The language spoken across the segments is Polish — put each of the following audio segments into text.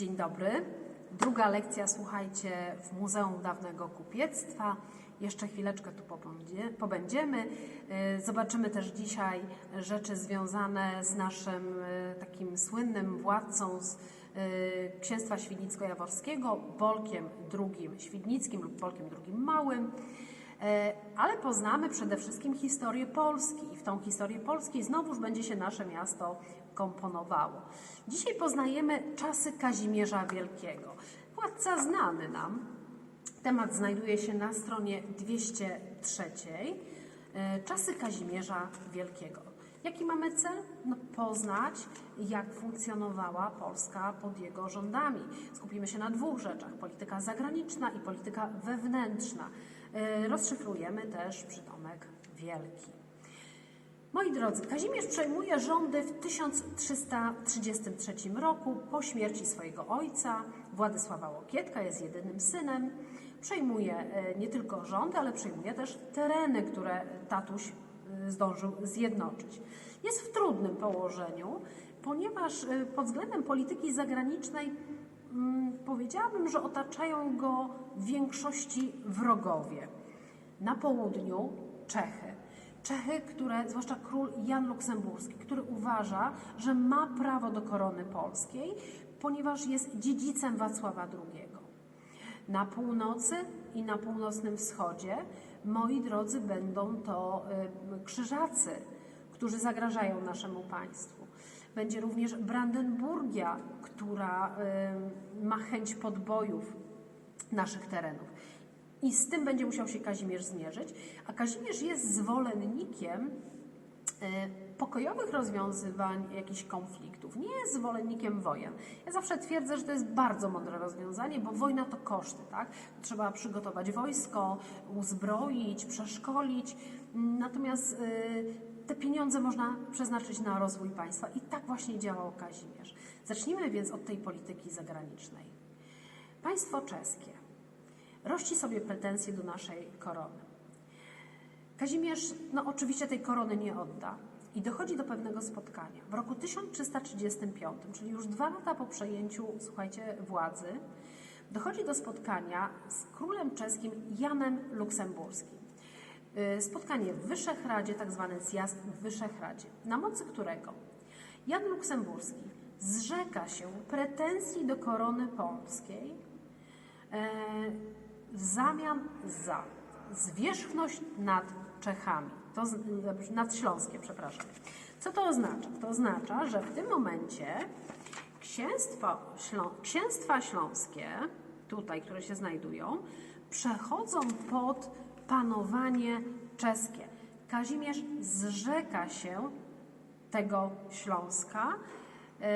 Dzień dobry. Druga lekcja, słuchajcie, w Muzeum Dawnego Kupiectwa. Jeszcze chwileczkę tu pobędzie- pobędziemy. Y, Zobaczymy też dzisiaj rzeczy związane z naszym y, takim słynnym władcą z y, Księstwa Świdnicko-Jaworskiego, Bolkiem II Świdnickim lub Bolkiem II Małym. E, Ale poznamy przede wszystkim historię Polski i w tą historię Polski znowuż będzie się nasze miasto komponowało. Dzisiaj poznajemy czasy Kazimierza Wielkiego. Władca znany nam. Temat znajduje się na stronie 203. E, Czasy Kazimierza Wielkiego. Jaki mamy cel? No, poznać, jak funkcjonowała Polska pod jego rządami. Skupimy się na dwóch rzeczach: polityka zagraniczna i polityka wewnętrzna. E, Rozszyfrujemy też przydomek wielki. Moi drodzy, Kazimierz przejmuje rządy w 1333 roku po śmierci swojego ojca, Władysława Łokietka, jest jedynym synem. Przejmuje e, nie tylko rządy, ale przejmuje też tereny, które tatuś e, zdążył zjednoczyć. Jest w trudnym położeniu, ponieważ pod względem polityki zagranicznej powiedziałabym, że otaczają go w większości wrogowie. Na południu Czechy. Czechy, które, zwłaszcza król Jan Luksemburski, który uważa, że ma prawo do korony polskiej, ponieważ jest dziedzicem Wacława II. Na północy i na północnym wschodzie, moi drodzy, będą to y, krzyżacy, którzy zagrażają naszemu państwu. Będzie również Brandenburgia, która ma chęć podbojów naszych terenów. I z tym będzie musiał się Kazimierz zmierzyć. A Kazimierz jest zwolennikiem e, pokojowych rozwiązywań jakichś konfliktów. Nie jest zwolennikiem wojen. Ja zawsze twierdzę, że to jest bardzo mądre rozwiązanie, bo wojna to koszty, tak? Trzeba przygotować wojsko, uzbroić, przeszkolić. Natomiast e, te pieniądze można przeznaczyć na rozwój państwa. I tak właśnie działał Kazimierz. Zacznijmy więc od tej polityki zagranicznej. Państwo czeskie rości sobie pretensje do naszej korony. Kazimierz, no oczywiście tej korony nie odda i dochodzi do pewnego spotkania. W roku 1335, czyli już dwa lata po przejęciu, słuchajcie, władzy, dochodzi do spotkania z królem czeskim Janem Luksemburskim. Y, Spotkanie w Wyszehradzie, tak zwany zjazd w Wyszehradzie, na mocy którego Jan Luksemburski zrzeka się pretensji do korony polskiej, e, w zamian za zwierzchność nad Czechami, to z, nad Śląskiem, przepraszam. Co to oznacza? To oznacza, że w tym momencie księstwa, ślą, księstwa śląskie, tutaj, które się znajdują, przechodzą pod panowanie czeskie. Kazimierz zrzeka się tego Śląska yy,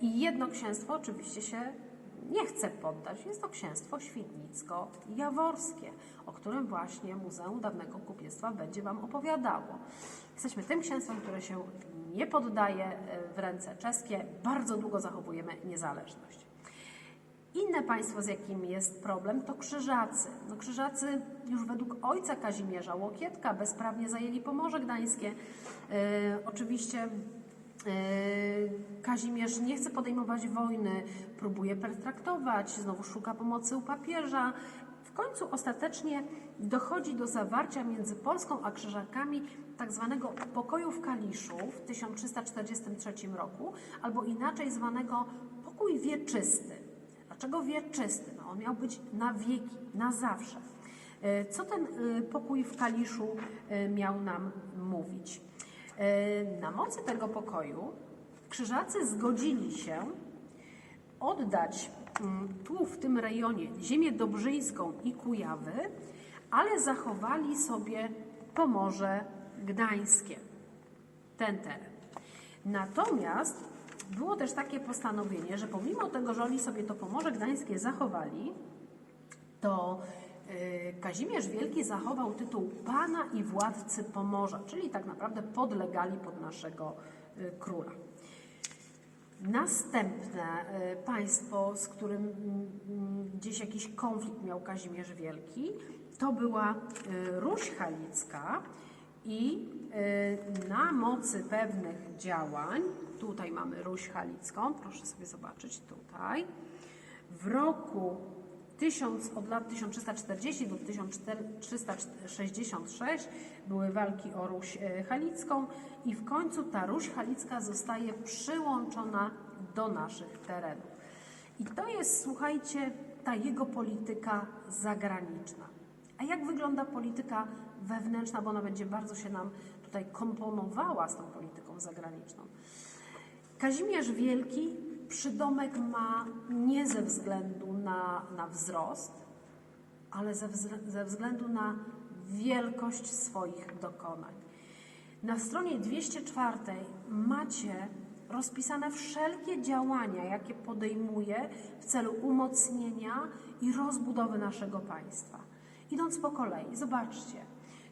i jedno księstwo oczywiście się nie chce poddać. Jest to księstwo świdnicko-jaworskie, o którym właśnie Muzeum Dawnego Kupiectwa będzie Wam opowiadało. Jesteśmy tym księstwem, które się nie poddaje e, w ręce czeskie. Bardzo długo zachowujemy niezależność. Inne państwo, z jakim jest problem, to Krzyżacy. No, Krzyżacy już według ojca Kazimierza Łokietka bezprawnie zajęli Pomorze Gdańskie. E, oczywiście Yy, Kazimierz nie chce podejmować wojny, próbuje pertraktować, znowu szuka pomocy u papieża. W końcu ostatecznie dochodzi do zawarcia między Polską a Krzyżakami tak zwanego pokoju w Kaliszu w 1343 roku, albo inaczej zwanego pokój wieczysty. Dlaczego wieczysty? No, on miał być na wieki, na zawsze. Yy, Co ten yy, pokój w Kaliszu miał nam mówić? Na mocy tego pokoju krzyżacy zgodzili się oddać mm, tu w tym rejonie ziemię dobrzyńską i Kujawy, ale zachowali sobie Pomorze Gdańskie, ten teren. Natomiast było też takie postanowienie, że pomimo tego, że oni sobie to Pomorze Gdańskie zachowali, to Kazimierz Wielki zachował tytuł pana i władcy Pomorza, czyli tak naprawdę podlegali pod naszego y, króla. Następne y, państwo, z którym mm, gdzieś jakiś konflikt miał Kazimierz Wielki, to była Ruś Halicka I na mocy pewnych działań, tutaj mamy Ruś Halicką, proszę sobie zobaczyć tutaj, w roku 1000, od lat 1340 do 1366 były walki o Ruś e, Halicką i w końcu ta Ruś Halicka zostaje przyłączona do naszych terenów. I to jest, słuchajcie, ta jego polityka zagraniczna. A jak wygląda polityka wewnętrzna, bo ona będzie bardzo się nam tutaj komponowała z tą polityką zagraniczną. Kazimierz Wielki przydomek ma nie ze względu na, na wzrost, ale ze, ze względu na wielkość swoich dokonań. Na stronie 204 macie rozpisane wszelkie działania, jakie podejmuje w celu umocnienia i rozbudowy naszego państwa. Idąc po kolei, zobaczcie,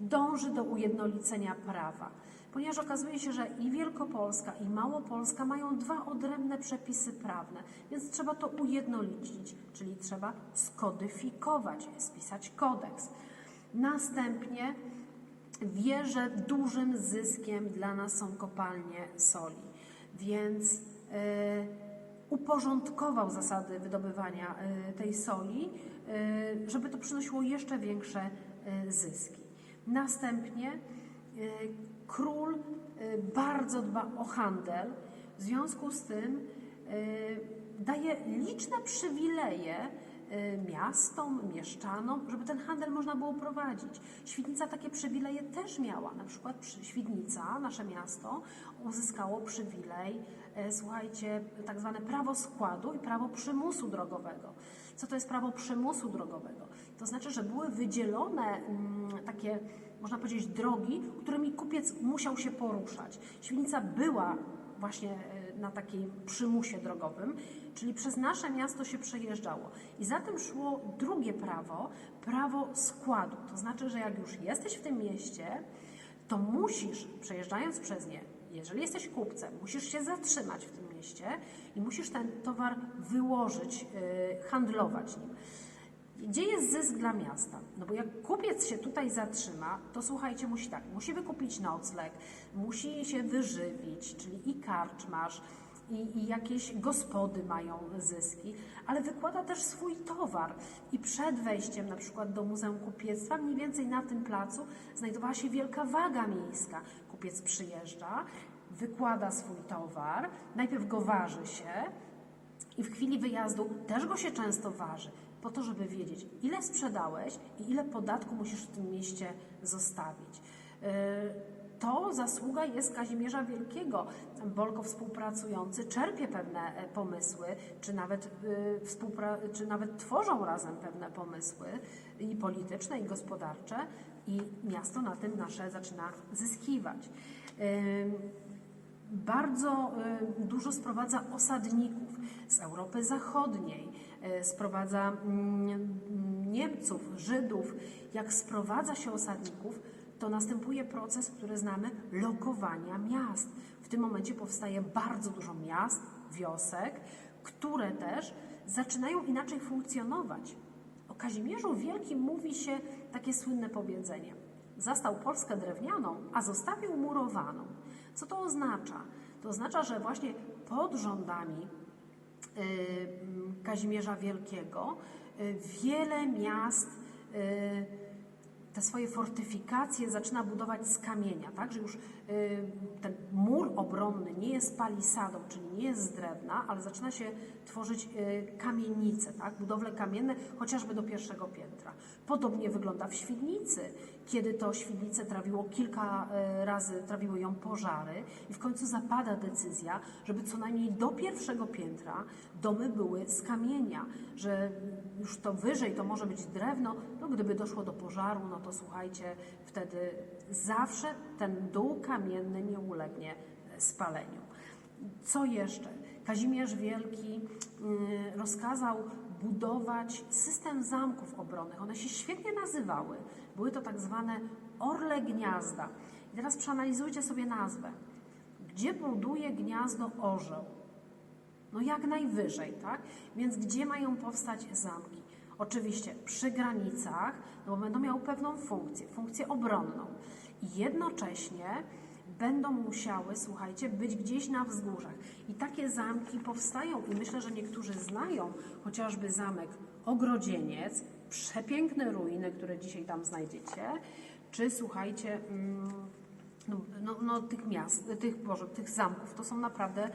dąży do ujednolicenia prawa, ponieważ okazuje się, że i Wielkopolska, i Małopolska mają dwa odrębne przepisy prawne, więc trzeba to ujednolicić, czyli trzeba skodyfikować, spisać kodeks. Następnie wie, że dużym zyskiem dla nas są kopalnie soli, więc y, uporządkował zasady wydobywania y, tej soli, y, żeby to przynosiło jeszcze większe y, zyski. Następnie y, król y, bardzo dba o handel, w związku z tym y, daje liczne przywileje miastom, mieszczanom, żeby ten handel można było prowadzić. Świdnica takie przywileje też miała. Na przykład przy- Świdnica, nasze miasto, uzyskało przywilej, e, słuchajcie, tak zwane prawo składu i prawo przymusu drogowego. Co to jest prawo przymusu drogowego? To znaczy, że były wydzielone mm, takie, można powiedzieć, drogi, którymi kupiec musiał się poruszać. Świdnica była właśnie e, na takim przymusie drogowym, czyli przez nasze miasto się przejeżdżało. I za tym szło drugie prawo, prawo składu. To znaczy, że jak już jesteś w tym mieście, to musisz, przejeżdżając przez nie, jeżeli jesteś kupcem, musisz się zatrzymać w tym mieście i musisz ten towar wyłożyć, yy, handlować nim. Gdzie jest zysk dla miasta? No bo jak kupiec się tutaj zatrzyma, to słuchajcie, musi tak, musi wykupić nocleg, musi się wyżywić, czyli i karczmasz, i, i jakieś gospody mają zyski, ale wykłada też swój towar. I przed wejściem na przykład do Muzeum Kupiectwa, mniej więcej na tym placu, znajdowała się wielka waga miejska. Kupiec przyjeżdża, wykłada swój towar, najpierw go waży się, i w chwili wyjazdu też go się często waży, po to, żeby wiedzieć, ile sprzedałeś i ile podatku musisz w tym mieście zostawić. Yy, To zasługa jest Kazimierza Wielkiego. Bolko współpracujący czerpie pewne e, pomysły, czy nawet, współpra- czy nawet tworzą razem pewne pomysły i polityczne, i gospodarcze, i miasto na tym nasze zaczyna zyskiwać. Bardzo y, dużo sprowadza osadników z Europy Zachodniej, y, sprowadza mm, Niemców, Żydów. Jak sprowadza się osadników, to następuje proces, który znamy, lokowania miast. W tym momencie powstaje bardzo dużo miast, wiosek, które też zaczynają inaczej funkcjonować. O Kazimierzu Wielkim mówi się takie słynne powiedzenie. Zastał Polskę drewnianą, a zostawił murowaną. Co to oznacza? To oznacza, że właśnie pod rządami y, Kazimierza Wielkiego y, wiele miast y, te swoje fortyfikacje zaczyna budować z kamienia, tak, że już y, ten mur obronny nie jest palisadą, czyli nie jest z drewna, ale zaczyna się tworzyć y, kamienice, tak, budowle kamienne, chociażby do pierwszego piętra. Podobnie wygląda w Świdnicy, kiedy to Świdnicę trawiło kilka y, razy, trawiły ją pożary i w końcu zapada decyzja, żeby co najmniej do pierwszego piętra domy były z kamienia, że już to wyżej to może być drewno, no gdyby doszło do pożaru, no to słuchajcie, wtedy zawsze ten dół kamienny nie ulegnie e, spaleniu. Co jeszcze? Kazimierz Wielki y, rozkazał budować system zamków obronnych. One się świetnie nazywały. Były to tak zwane orle gniazda. I teraz przeanalizujcie sobie nazwę. Gdzie buduje gniazdo orzeł? No jak najwyżej, tak? Więc gdzie mają powstać zamki? Oczywiście przy granicach, no bo będą miały pewną funkcję, funkcję obronną. i jednocześnie będą musiały, słuchajcie, być gdzieś na wzgórzach. I takie zamki powstają i myślę, że niektórzy znają chociażby zamek Ogrodzieniec, przepiękne ruiny, które dzisiaj tam znajdziecie, czy słuchajcie, mm, no, no, no tych miast, tych, Boże, tych zamków, to są naprawdę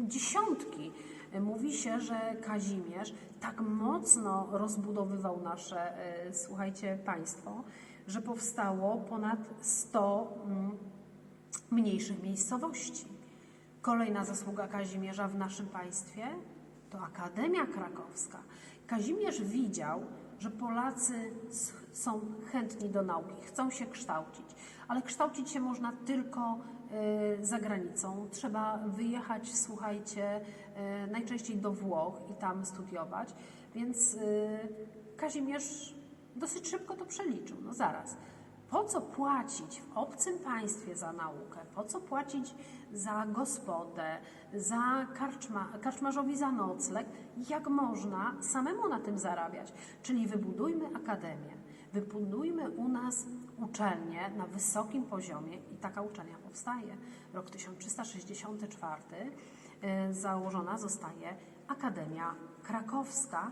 dziesiątki. Mówi się, że Kazimierz tak mocno rozbudowywał nasze, e, słuchajcie, państwo, że powstało ponad 100 mm, mniejszych miejscowości. Kolejna zasługa Kazimierza w naszym państwie to Akademia Krakowska. Kazimierz widział, że Polacy są chętni do nauki, chcą się kształcić, ale kształcić się można tylko e, za granicą. Trzeba wyjechać, słuchajcie, e, najczęściej do Włoch i tam studiować, więc e, Kazimierz dosyć szybko to przeliczył. No zaraz. Po co płacić w obcym państwie za naukę? Po co płacić za gospodę, za karczma, karczmarzowi za nocleg? Jak można samemu na tym zarabiać? Czyli wybudujmy akademię, wybudujmy u nas uczelnię na wysokim poziomie i taka uczelnia powstaje. Rok 1364 y, założona zostaje Akademia Krakowska,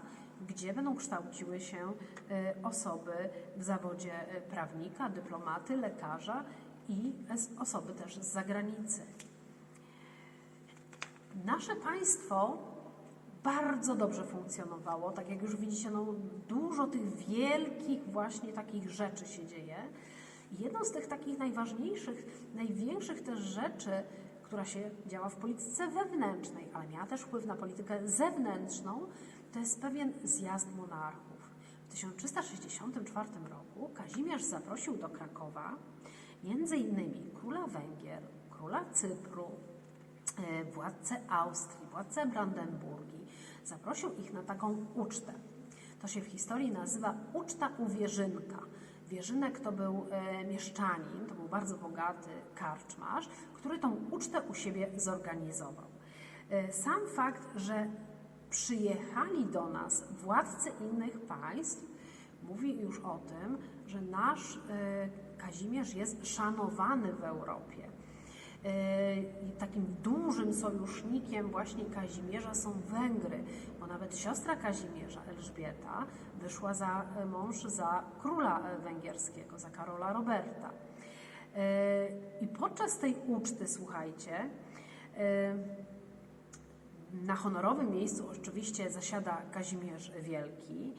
gdzie będą kształciły się y, osoby w zawodzie y, prawnika, dyplomaty, lekarza i osoby też z zagranicy. Nasze państwo bardzo dobrze funkcjonowało. Tak jak już widzicie, no, dużo tych wielkich właśnie takich rzeczy się dzieje. I Jedną z tych takich najważniejszych, największych też rzeczy, która się działa w polityce wewnętrznej, ale miała też wpływ na politykę zewnętrzną, to jest pewien zjazd monarchów. W 1364 roku Kazimierz zaprosił do Krakowa między innymi króla Węgier, króla Cypru, władcę Austrii, władcę Brandenburgii. Zaprosił ich na taką ucztę. To się w historii nazywa uczta u Wierzynka. Wierzynek to był e, mieszczanin, to był bardzo bogaty karczmarz, który tą ucztę u siebie zorganizował. E, Sam fakt, że przyjechali do nas władcy innych państw, mówi już o tym, że nasz e, Kazimierz jest szanowany w Europie. E, takim dużym sojusznikiem właśnie Kazimierza są Węgry, bo nawet siostra Kazimierza, Elżbieta, wyszła za mąż za króla węgierskiego, za Karola Roberta. E, I podczas tej uczty, słuchajcie, e, na honorowym miejscu oczywiście zasiada Kazimierz Wielki,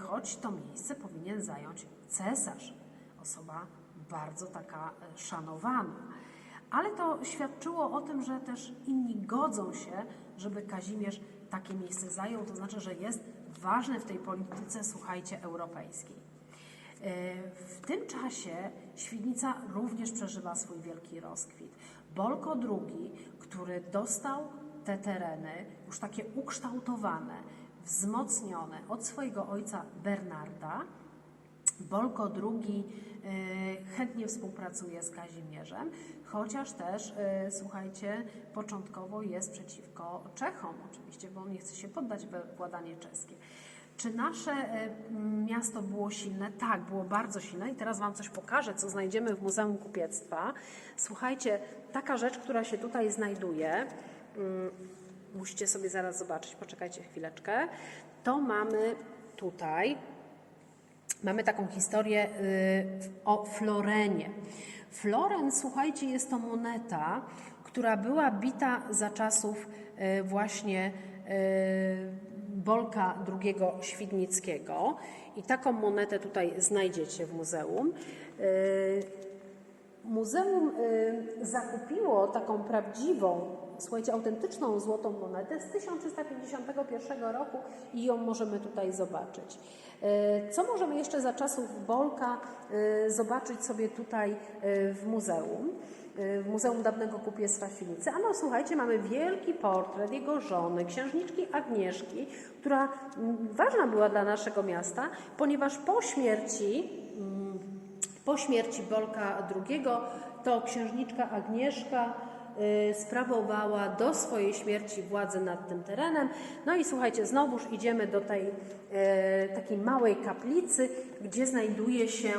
choć to miejsce powinien zająć cesarz, osoba bardzo taka szanowana. Ale to świadczyło o tym, że też inni godzą się, żeby Kazimierz takie miejsce zajął, to znaczy, że jest ważny w tej polityce, słuchajcie, europejskiej. E, W tym czasie Świdnica również przeżywa swój wielki rozkwit. Bolko II, który dostał te tereny, już takie ukształtowane, wzmocnione od swojego ojca Bernarda, Bolko II e, chętnie współpracuje z Kazimierzem, chociaż też, e, słuchajcie, początkowo jest przeciwko Czechom, oczywiście, bo on nie chce się poddać władanie czeskie. Czy nasze e, miasto było silne? Tak, było bardzo silne i teraz Wam coś pokażę, co znajdziemy w Muzeum Kupiectwa. Słuchajcie, taka rzecz, która się tutaj znajduje, mm, musicie sobie zaraz zobaczyć, poczekajcie chwileczkę. To mamy tutaj, Mamy taką historię y, o Florenie. Floren, słuchajcie, jest to moneta, która była bita za czasów y, właśnie y, Bolka II Świdnickiego. I taką monetę tutaj znajdziecie w muzeum. Muzeum zakupiło taką prawdziwą, słuchajcie, autentyczną złotą monetę z 1351 roku i ją możemy tutaj zobaczyć. Y, Co możemy jeszcze za czasów Bolka y, zobaczyć sobie tutaj y, w muzeum? W Muzeum Dawnego Kupiectwa w Świdnicy. A no słuchajcie, mamy wielki portret jego żony, księżniczki Agnieszki, która mm, ważna była dla naszego miasta, ponieważ po śmierci mm, po śmierci Bolka II to księżniczka Agnieszka sprawowała do swojej śmierci władzę nad tym terenem. No i słuchajcie, znowuż idziemy do tej y, takiej małej kaplicy, gdzie znajduje się y,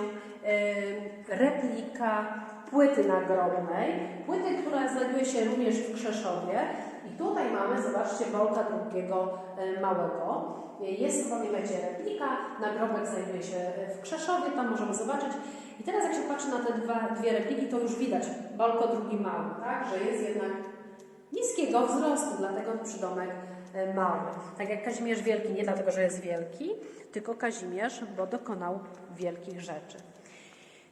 replika płyty nagrobnej. Płyty, która znajduje się również w Krzeszowie. I tutaj mamy, zobaczcie, Bolka y, Małego. Jest, pamiętajcie, replika, nagrobek znajduje się w Krzeszowie, tam możemy zobaczyć. I teraz jak się patrzy na te dwa, dwie repliki, to już widać Bolko II Mały, tak? że jest jednak niskiego wzrostu, dlatego przydomek e, mały. Tak jak Kazimierz Wielki, nie dlatego, że jest wielki, tylko Kazimierz, bo dokonał wielkich rzeczy.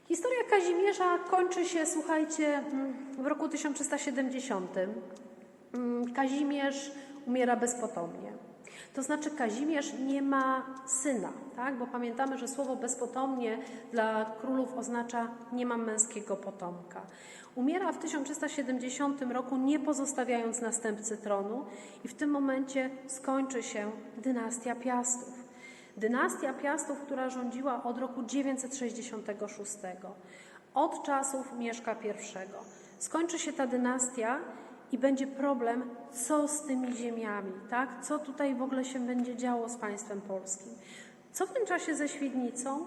Historia Kazimierza kończy się, słuchajcie, mm, w roku 1370. Mm, Kazimierz umiera bezpotomnie. To znaczy Kazimierz nie ma syna, tak? bo pamiętamy, że słowo bezpotomnie dla królów oznacza nie mam męskiego potomka. Umiera w 1370 roku, nie pozostawiając następcy tronu, i w tym momencie skończy się dynastia Piastów. Dynastia Piastów, która rządziła od roku 966, od czasów Mieszka I. Skończy się ta dynastia i będzie problem, co z tymi ziemiami, tak? Co tutaj w ogóle się będzie działo z państwem polskim. Co w tym czasie ze Świdnicą?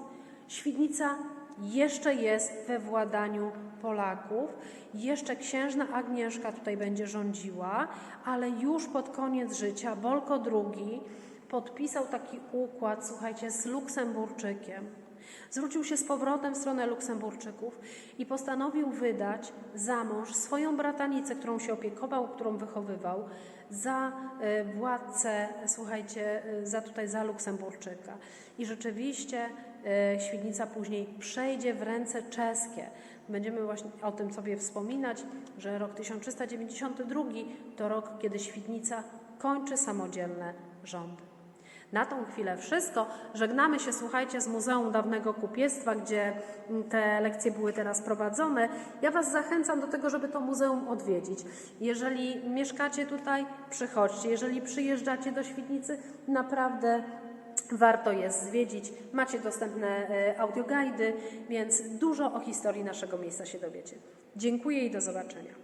Świdnica jeszcze jest we władaniu Polaków. Jeszcze księżna Agnieszka tutaj będzie rządziła, ale już pod koniec życia Bolko II podpisał taki układ, słuchajcie, z Luksemburczykiem. Zwrócił się z powrotem w stronę Luksemburczyków i postanowił wydać za mąż swoją bratanicę, którą się opiekował, którą wychowywał, za e, władcę, słuchajcie, e, za tutaj za Luksemburczyka. I rzeczywiście e, Świdnica później przejdzie w ręce czeskie. Będziemy właśnie o tym sobie wspominać, że rok 1392 to rok, kiedy Świdnica kończy samodzielne rządy. Na tą chwilę wszystko. Żegnamy się, słuchajcie, z Muzeum Dawnego Kupiectwa, gdzie mm, te lekcje były teraz prowadzone. Ja Was zachęcam do tego, żeby to muzeum odwiedzić. Jeżeli mieszkacie tutaj, przychodźcie. Jeżeli przyjeżdżacie do Świdnicy, naprawdę warto jest zwiedzić. Macie dostępne e, audioguidy, więc dużo o historii naszego miejsca się dowiecie. Dziękuję i do zobaczenia.